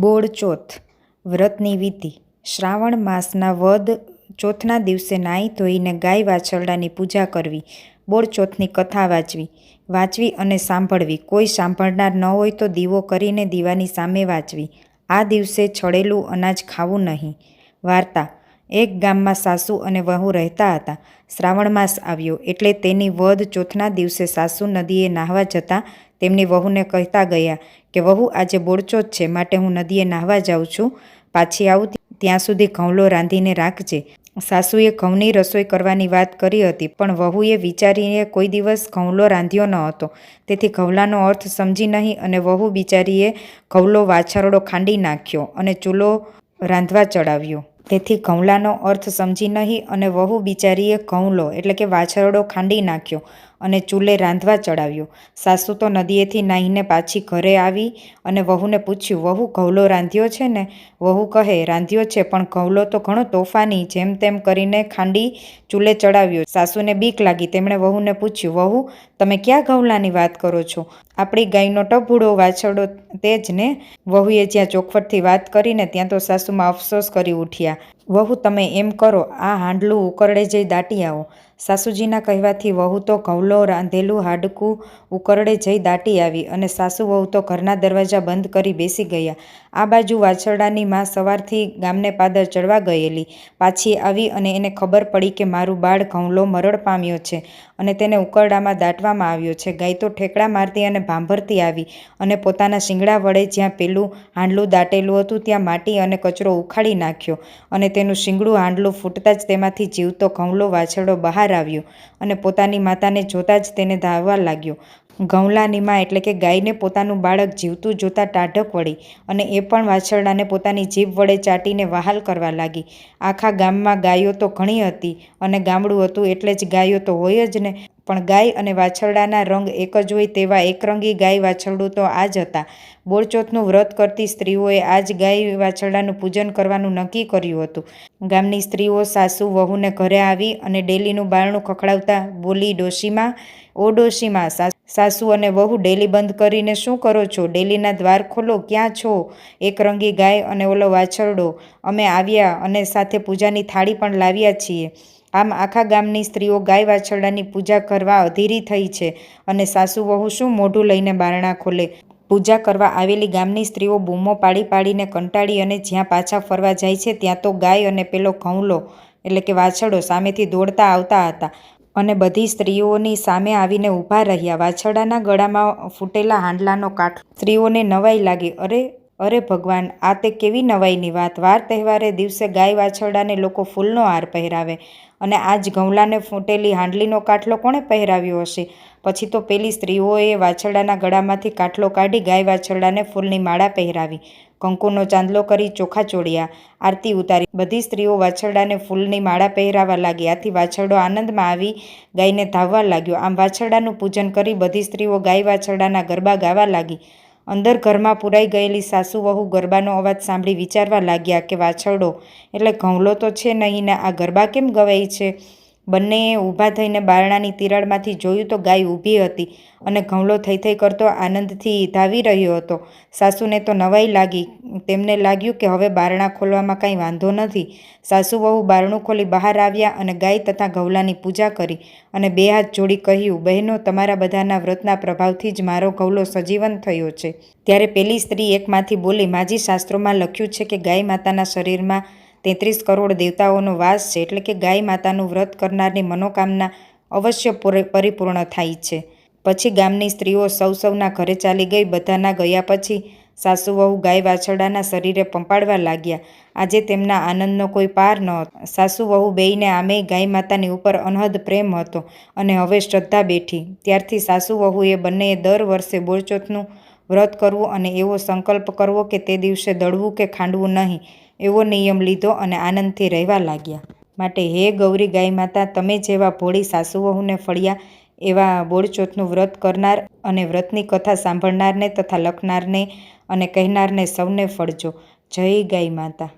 બોળચોથ, વ્રતની વિધિ. શ્રાવણ માસના વદ ચોથના દિવસે નાહી ધોઈને ગાય વાછરડાની પૂજા કરવી. બોળચોથની કથા વાંચવી. વાંચવી અને સાંભળવી. કોઈ સાંભળનાર ન હોય તો દીવો કરીને દીવાની સામે વાંચવી. આ દિવસે છળેલું અનાજ ખાવું નહીં. વાર્તા. એક ગામમાં સાસુ અને વહુ રહેતા હતા. શ્રાવણ માસ આવ્યો એટલે તેની વધ ચોથના દિવસે સાસુ નદીએ નાહવા જતાં તેમની વહુને કહેતા ગયા કે વહુ આજે બોળચોથ છે, માટે હું નદીએ નાહવા જાઉં છું. પાછી આવું ત્યાં સુધી ઘઉંલો રાંધીને રાખજે. સાસુએ ઘઉંની રસોઈ કરવાની વાત કરી હતી, પણ વહુએ વિચારીને કોઈ દિવસ ઘઉંલો રાંધ્યો ન હતો. તેથી ઘવલાનો અર્થ સમજી નહીં અને વહુ બિચારીએ ઘઉંલો વાછરડો ખાંડી નાખ્યો અને ચૂલો રાંધવા ચડાવ્યો. તેથી ઘઉંલાનો અર્થ સમજી નહીં અને વહુ બિચારીએ ઘઉંલો, એટલે કે વાછરડો ખાંડી નાખ્યો. અને ચૂલે રાંધવા ચડાવ્યો. સાસુ તો નદીએથી નાહીને પાછી ઘરે આવી અને વહુને પૂછ્યું, વહુ ઘવલો રાંધ્યો છે ને? વહુ કહે, રાંધ્યો છે, પણ ઘવલો તો ઘણો તોફાની, જેમ તેમ કરીને ખાંડી ચૂલે ચડાવ્યો. સાસુને બીક લાગી. તેમણે વહુને પૂછ્યું, વહુ, તમે ક્યાં ઘવલાની વાત કરો છો? આપણી ગાયનો ટભૂડો વાછરડો તે જ ને વહુએ જ્યાં ચોખવટથી વાત કરીને ત્યાં તો સાસુમાં અફસોસ કરી ઉઠ્યા. વહુ, તમે એમ કરો, આ હાંડલું ઉકરડે જઈ દાટી આવો. સાસુજીના કહેવાથી વહુ તો ઘઉલો રાંધેલું હાડકું ઉકરડે જઈ દાટી આવી અને સાસુ વહુ તો ઘરના દરવાજા બંધ કરી બેસી ગયા. આ બાજુ વાછરડાની માં સવારથી ગામને પાદર ચડવા ગયેલી. પાછી આવી અને એને ખબર પડી કે મારું બાળ ઘઉંલો મરડ પામ્યો છે અને તેને ઉકરડામાં દાટવામાં આવ્યો છે. ગાય તો ઠેકડા મારતી અને ભાંભરતી આવી અને પોતાના શિંગડા વડે જ્યાં પેલું હાંડલું દાટેલું હતું, ત્યાં માટી અને કચરો ઉખાડી નાખ્યો અને તેનું શિંગડું હાંડલું ફૂટતા જ તેમાંથી જીવતો ઘઉંલો વાછરડો બહાર આવ્યો અને પોતાની માતાને જોતાં જ તેને ધાવવા લાગ્યો. ઘઉંલાની માં એટલે કે ગાયને પોતાનું બાળક જીવતું જોતાં ટાઢક વળી અને એ પણ વાછરડાને પોતાની જીભ વડે ચાટીને વહાલ કરવા લાગી. આખા ગામમાં ગાયો તો ઘણી હતી અને ગામડું હતું એટલે જ ગાયો તો હોય જ ને. પણ ગાય અને વાછરડાના રંગ એક જ હોય તેવા એકરંગી ગાય વાછરડું તો આ જ હતા. બોળચોથનું વ્રત કરતી સ્ત્રીઓએ આ જ ગાય વાછરડાનું પૂજન કરવાનું નક્કી કર્યું હતું. ગામની સ્ત્રીઓ સાસુ વહુને ઘરે આવી અને ડેલીનું બારણું ખખડાવતા બોલી ડોશીમાં, ઓ ડોશીમાં સાસુ અને વહુ ડેલી બંધ કરીને શું કરો છો? ડેલીના દ્વાર ખોલો. ક્યાં છો? એકરંગી ગાય અને ઓલો વાછરડો. અમે આવ્યા અને સાથે પૂજાની થાળી પણ લાવ્યા છીએ. આમ આખા ગામની સ્ત્રીઓ ગાય વાછરડાની પૂજા કરવા અધીરી થઈ છે અને સાસુ વહુ શું મોઢું લઈને બારણા ખોલે? પૂજા કરવા આવેલી ગામની સ્ત્રીઓ બૂમો પાડી પાડીને કંટાળી અને જ્યાં પાછા ફરવા જાય છે ત્યાં તો ગાય અને પેલો ઘઉંલો, એટલે કે વાછરડો સામેથી દોડતા આવતા હતા. અને બધી સ્ત્રીઓની સામે આવીને ઊભા રહ્યા. વાછરડાના ગળામાં ફૂટેલા હાંડલાનો કાંઠો. સ્ત્રીઓને નવાઈ લાગી. અરે અરે ભગવાન, આ તે કેવી નવાઈની વાત. વાર તહેવારે દિવસે ગાય વાછરડાને લોકો ફૂલનો હાર પહેરાવે અને આજ ગૌલાને ફૂટેલી હાંડલીનો કાટલો કોણે પહેરાવ્યો હશે? પછી તો પેલી સ્ત્રીઓએ વાછરડાના ગળામાંથી કાટલો કાઢી ગાય વાછરડાને ફૂલની માળા પહેરાવી, કંકુનો ચાંદલો કરી ચોખા ચોળ્યા, આરતી ઉતારી. બધી સ્ત્રીઓ વાછરડાને ફૂલની માળા પહેરાવા લાગી. આથી વાછરડો આનંદમાં આવી ગાયને ધાવવા લાગ્યો. આમ વાછરડાનું પૂજન કરી બધી સ્ત્રીઓ ગાય વાછરડાના ગરબા ગાવા લાગી. અંદર ઘરમાં પુરાઈ ગયેલી સાસુ વહુ ગરબાનો અવાજ સાંભળી વિચારવા લાગ્યા કે વાછરડો, એટલે ઘઉંલો તો છે નહીં, ને આ ગરબા કેમ ગવાય છે? બંનેએ ઊભા થઈને બારણાની તિરાડમાંથી જોયું તો ગાય ઊભી હતી અને ઘઉંલો થઈ થઈ કરતો આનંદથી ધાવી રહ્યો હતો. સાસુને તો નવાઈ લાગી તેમને લાગ્યું કે હવે બારણા ખોલવામાં કાંઈ વાંધો નથી. સાસુ વહુ બારણું ખોલી બહાર આવ્યા અને ગાય તથા ઘવલાની પૂજા કરી અને બે હાથ જોડી કહ્યું, બહેનો, તમારા બધાના વ્રતના પ્રભાવથી જ મારો ઘવલો સજીવન થયો છે. ત્યારે પેલી સ્ત્રી એકમાંથી બોલી, માજી શાસ્ત્રોમાં લખ્યું છે કે ગાય માતાના શરીરમાં તેત્રીસ કરોડ દેવતાઓનો વાસ છે એટલે કે ગાય માતાનું વ્રત કરનારની મનોકામના અવશ્ય પરિપૂર્ણ થાય છે. પછી ગામની સ્ત્રીઓ સૌ સૌના ઘરે ચાલી ગઈ, બધાના ગયા પછી સાસુ વહુ ગાય વાછરડાના શરીરે પંપાડવા લાગ્યા. આજે તેમના આનંદનો કોઈ પાર ન હતો. સાસુ વહુ બેયને આમે ગાય માતાની ઉપર અનહદ પ્રેમ હતો અને હવે શ્રદ્ધા બેઠી. ત્યારથી સાસુ વહુએ બંનેએ દર વર્ષે બોળચોથનું વ્રત કરવું અને એવો સંકલ્પ કરવો કે તે દિવસે દળવું કે ખાંડવું નહીં, એવો નિયમ લીધો અને આનંદથી રહેવા લાગ્યા. માટે હે ગૌરી ગાય માતા, તમે જેવા ભોળી સાસુ વહુને ફળ્યા એવા બોળચોથનું વ્રત કરનાર અને વ્રતની કથા સાંભળનારને તથા લખનારને અને કહેનારને સૌને ફળજો. જય ગાય માતા.